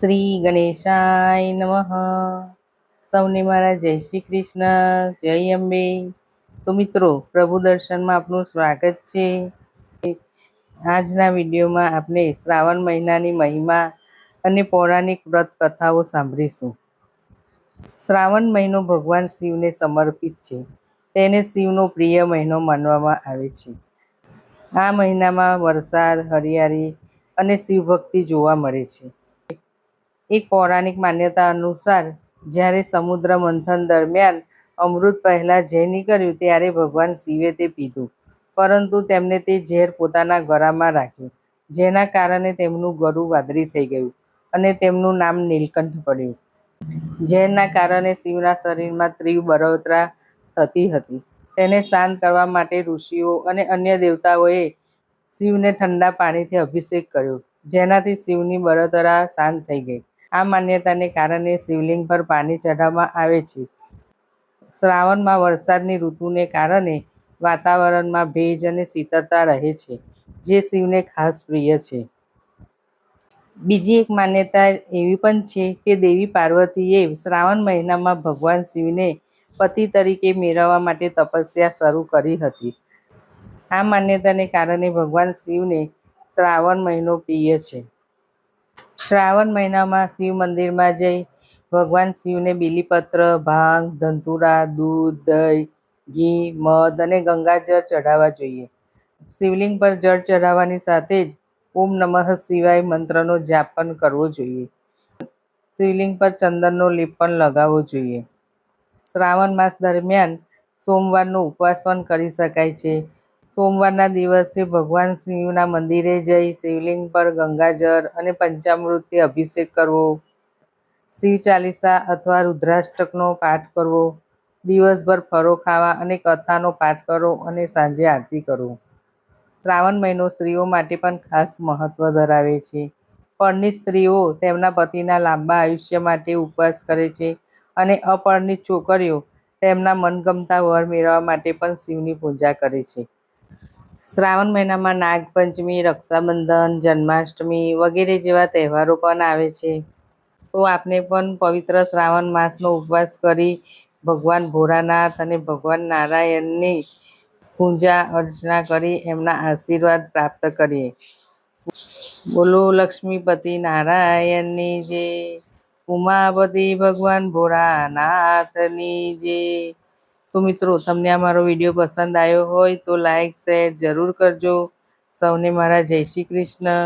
શ્રી ગણેશાય નમઃ. સૌને મારા જય શ્રી કૃષ્ણ, જય અંબે. તો મિત્રો, પ્રભુ દર્શનમાં આપનું સ્વાગત છે. આજના વિડીયોમાં આપણે શ્રાવણ મહિનાની મહિમા અને પૌરાણિક વ્રત કથાઓ સાંભળીશું. શ્રાવણ મહિનો ભગવાન શિવને સમર્પિત છે. તેને શિવનો પ્રિય મહિનો માનવામાં આવે છે. આ મહિનામાં વરસાદ, હરિયાળી અને શિવભક્તિ જોવા મળે છે. એક પૌરાણિક માન્યતા અનુસાર જ્યારે સમુદ્ર મંથન દરમિયાન અમૃત પહેલાં જે નીકળ્યું ત્યારે ભગવાન શિવે તે પીધું. પરંતુ તેમને તે ઝેર પોતાના ગળામાં રાખ્યું, જેના કારણે તેમનું ગળું વાદળી થઈ ગયું અને તેમનું નામ નીલકંઠ પડ્યું. ઝેરના કારણે શિવના શરીરમાં તીવ્ર બળતરા થતી હતી. તેને શાંત કરવા માટે ઋષિઓ અને અન્ય દેવતાઓએ શિવને ઠંડા પાણીથી અભિષેક કર્યો, જેનાથી શિવની બળતરા શાંત થઈ ગઈ. આ માન્યતાને કારણે શિવલિંગ પર પાણી ચઢાવવામાં આવે છે. શ્રાવણમાં વરસાદની ઋતુને કારણે વાતાવરણમાં ભેજ અને શીતળતા રહે છે, જે શિવને ખાસ પ્રિય છે. બીજી એક માન્યતા એવી પણ છે કે દેવી પાર્વતીએ શ્રાવણ મહિનામાં ભગવાન શિવને પતિ તરીકે મેળવવા માટે તપસ્યા શરૂ કરી હતી. આ માન્યતાને કારણે ભગવાન શિવને શ્રાવણ મહિનો પ્રિય છે. શ્રાવણ મહિનામાં શિવ મંદિરમાં જઈ ભગવાન શિવને બીલીપત્ર, ભાંગ ધંતુરા દૂધ, દહીં, ઘી, મધ અને ગંગાજળ ચઢાવવા જોઈએ. શિવલિંગ પર જળ ચઢાવવાની સાથે જ ઓમ નમઃ શિવાય મંત્રનો જાપ પણ કરવો જોઈએ. શિવલિંગ પર ચંદનનો લેપ પણ લગાવવો જોઈએ. શ્રાવણ માસ દરમિયાન સોમવારનો ઉપવાસ પણ કરી શકાય છે. સોમવારના દિવસે ભગવાન શિવના મંદિરે જઈ શિવલિંગ પર ગંગાજળ અને પંચામૃતથી અભિષેક કરવો. શિવ ચાલીસા અથવા રુદ્રાષ્ટકનો પાઠ કરવો. દિવસભર ફરો ખાવા અને કથાનો પાઠ કરો અને સાંજે આરતી કરો. શ્રાવણ મહિનો સ્ત્રીઓ માટે પણ ખાસ મહત્વ ધરાવે છે. પરણિત સ્ત્રીઓ તેમના પતિના લાંબા આયુષ્ય માટે ઉપવાસ કરે છે અને અપરણિત છોકરીઓ તેમના મનગમતા વર મેળવવા માટે પણ શિવની પૂજા કરે છે. શ્રાવણ મહિનામાં નાગપંચમી, રક્ષાબંધન, જન્માષ્ટમી વગેરે જેવા તહેવારો પણ આવે છે. તો આપને પણ પવિત્ર શ્રાવણ માસનો ઉપવાસ કરી ભગવાન ભોળાનાથ અને ભગવાન નારાયણની પૂજા અર્ચના કરી એમના આશીર્વાદ પ્રાપ્ત કરીએ. બોલો લક્ષ્મીપતિ નારાયણની જે ઉમાપતિ ભગવાન ભોળાનાથની જે તો મિત્રો, તમને આ મારો વીડિયો પસંદ આવ્યો હોય તો લાઈક, શેર જરૂર કરજો. સૌને મારા જય શ્રી કૃષ્ણ.